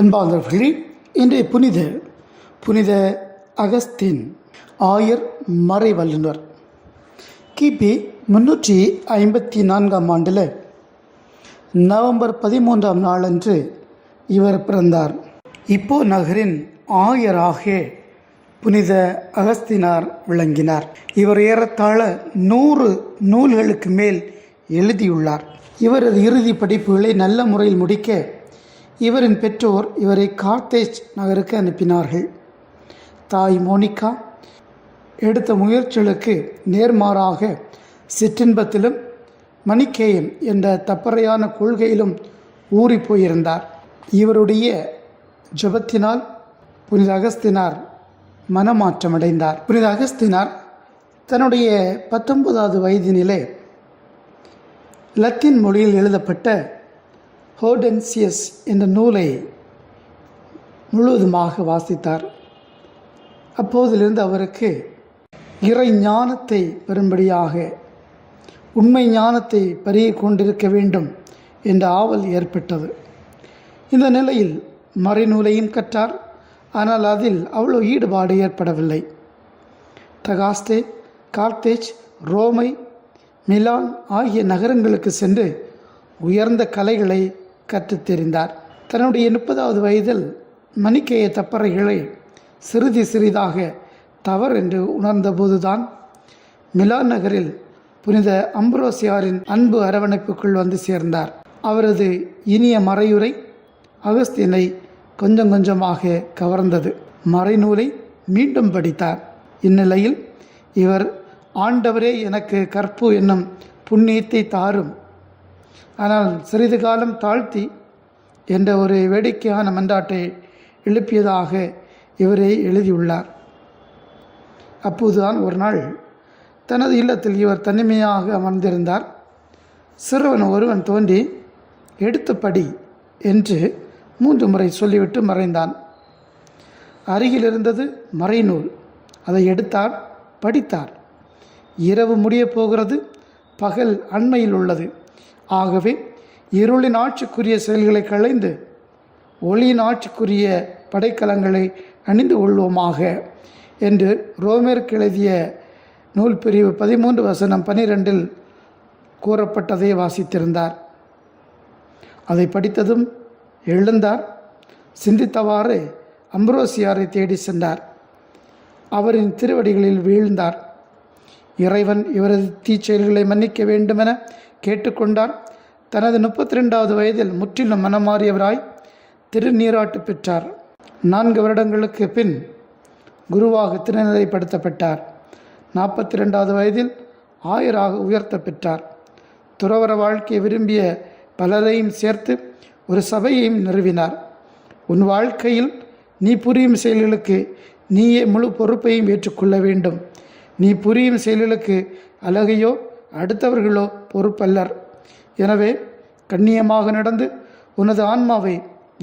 அன்பார்ந்தவர்களே இன்றைய புனித புனித அகஸ்தின் ஆயர் மறை வல்லுனர் கிபி முன்னூற்றி ஐம்பத்தி நான்காம் ஆண்டில் நவம்பர் பதிமூன்றாம் நாளன்று இவர் பிறந்தார். இப்போ நகரின் ஆயராக புனித அகஸ்தினார் விளங்கினார். இவர் ஏறத்தாழ நூறு நூல்களுக்கு மேல் எழுதியுள்ளார். இவரது இறுதி படிப்புகளை நல்ல முறையில் முடிக்க இவரின் பெற்றோர் இவரை கார்த்தேஜ் நகருக்கு அனுப்பினார்கள். தாய் மோனிகா எடுத்த முயற்சிகளுக்கு நேர்மாறாக சிற்றின்பத்திலும் மணிக்கேயம் என்ற தப்பறையான கொள்கையிலும் ஊறி போயிருந்தார். இவருடைய ஜெபத்தினால் புனித அகஸ்தினார் மனமாற்றமடைந்தார். புனித அகஸ்தினார் தன்னுடைய பத்தொன்பதாவது வயதினிலே லத்தீன் மொழியில் எழுதப்பட்ட ஹோடென்சியஸ் என்ற நூலை முழுவதுமாக வாசித்தார். அப்போதிலிருந்து அவருக்கு இறை ஞானத்தை பெறும்படியாக உண்மை ஞானத்தை பருகி கொண்டிருக்க வேண்டும் என்ற ஆவல் ஏற்பட்டது. இந்த நிலையில் மறைநூலையும் கற்றார். ஆனால் அதில் அவ்வளோ ஈடுபாடு ஏற்படவில்லை. தகாஸ்டே கார்த்தேஜ் ரோமை மிலான் ஆகிய நகரங்களுக்கு சென்று உயர்ந்த கலைகளை கற்றுத் தெரிந்தார் தன்னுடைய முப்பதாவது வயதில் மணிக்கேய தப்பறைகளை சிறிது சிறிதாக தவறு என்று உணர்ந்தபோதுதான் மிலான் நகரில் புனித அம்ப்ரோசியாரின் அன்பு அரவணைப்புக்குள் வந்து சேர்ந்தார். அவரது இனிய மறையுரை அகஸ்தியனை கொஞ்சம் கொஞ்சமாக கவர்ந்தது. மறைநூலை மீண்டும் படித்தார். இந்நிலையில் இவர் ஆண்டவரே எனக்கு கற்பு என்னும் புண்ணியத்தை தாரும். ஆனால் சிறிது காலம் தாழ்த்தி என்ற ஒரு வேடிக்கையான மன்றாட்டை எழுப்பியதாக இவரே எழுதியுள்ளார். அப்போதுதான் ஒரு நாள் தனது இல்லத்தில் இவர் தனிமையாக அமர்ந்திருந்தார். சிறுவன் ஒருவன் தோன்றி எடுத்து படி என்று மூன்று முறை சொல்லிவிட்டு மறைந்தான். அருகில் இருந்தது மறைநூல். அதை எடுத்தார் படித்தார். இரவு முடியப் போகிறது பகல் அண்மையில் உள்ளது. ஆகவே இருளின் ஆட்சிக்குரிய செயல்களை களைந்து ஒளியின் ஆட்சிக்குரிய படைக்கலங்களை அணிந்து கொள்வோமாக என்று ரோமேற்கு எழுதிய நூல் பிரிவு பதிமூன்று வசனம் பனிரெண்டில் கூறப்பட்டதை வாசித்திருந்தார். அதை படித்ததும் எழுந்தார். சிந்தித்தவாறு அம்ப்ரோசியாரை தேடி சென்றார். அவரின் திருவடிகளில் வீழ்ந்தார். இறைவன் இவரது தீச்செயல்களை மன்னிக்க வேண்டுமென கேட்டுக்கொண்டார். தனது முப்பத்தி ரெண்டாவது வயதில் முற்றிலும் மனமாறியவராய் திருநீராட்டு பெற்றார். நான்கு வருடங்களுக்கு பின் குருவாக திருநிலைப்படுத்தப்பட்டார். நாற்பத்தி ரெண்டாவது வயதில் ஆயராக உயர்த்த பெற்றார். துறவர வாழ்க்கையை விரும்பிய பலரையும் சேர்த்து ஒரு சபையையும் நிறுவினார். உன் வாழ்க்கையில் நீ புரியும் செயல்களுக்கு நீயே முழு பொறுப்பையும் ஏற்றுக்கொள்ள வேண்டும். நீ புரியும் செயல்களுக்கு அழகையோ அடுத்தவர்களோ பொறுப்பல்லர். எனவே கண்ணியமாக நடந்து உனது ஆன்மாவை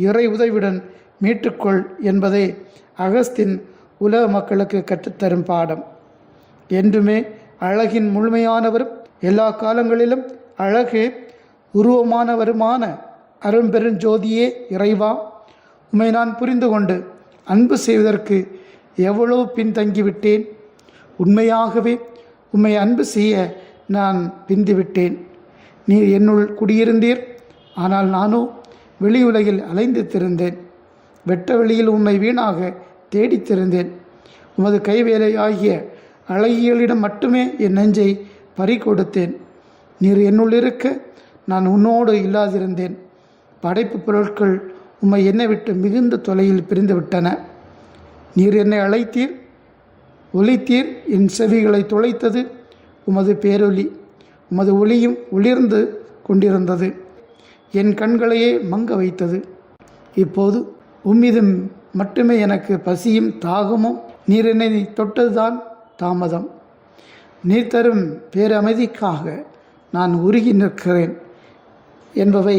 இறை உதவியுடன் மீட்டுக்கொள் என்பதே அகஸ்தின் உலக மக்களுக்கு கற்றுத்தரும் பாடம். என்றுமே அழகின் முழுமையானவரும் எல்லா காலங்களிலும் அழகே உருவமானவருமான அரும்பெருஞ்சோதியே இறைவா. உமை நான் புரிந்து கொண்டு அன்பு செய்வதற்கு எவ்வளவு பின்தங்கிவிட்டேன். உண்மையாகவே உம்மை அன்பு செய்ய நான் பிந்துவிட்டேன். நீர் என்னுள் குடியிருந்தீர். ஆனால் நானோ வெளி உலகில் அலைந்து திருந்தேன் வெட்ட வெளியில் உம்மை வீணாக தேடித்திருந்தேன். உமது கைவேலை ஆகிய அழகியலிடம் மட்டுமே என் நெஞ்சை பறி கொடுத்தேன் நீர் என்னுள் இருக்க நான் உன்னோடு இல்லாதிருந்தேன். படைப்பு பொருட்கள் உம்மை என்னை விட்டு மிகுந்த தொலையில் பிரிந்து விட்டன நீர் என்னை அழைத்தீர். ஒலித்தீர். என் செவிகளை துளைத்தது உமது பேரொலி உமது ஒளியும் ஒளிர்ந்து கொண்டிருந்தது. என் கண்களையே மங்க வைத்தது. இப்போது உம்மிதம் மட்டுமே எனக்கு பசியும் தாகமும் நீரினை தொட்டதுதான் தாமதம். நீர் தரும் பேரமைதிக்காக நான் உருகி நிற்கிறேன் என்பவை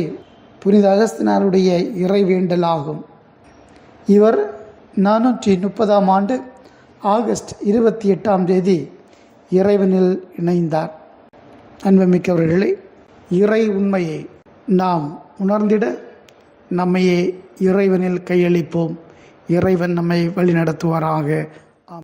புனித அகஸ்தினாருடைய இறைவேண்டலாகும். இவர் நானூற்றி முப்பதாம் ஆண்டு ஆகஸ்ட் இருபத்தி எட்டாம் தேதி இறைவனில் இணைந்தார். அன்புமிக்கவர்களே இறை உண்மையை நாம் உணர்ந்திட நம்மையே இறைவனில் கையளிப்போம். இறைவன் நம்மை வழிநடத்துவாராக.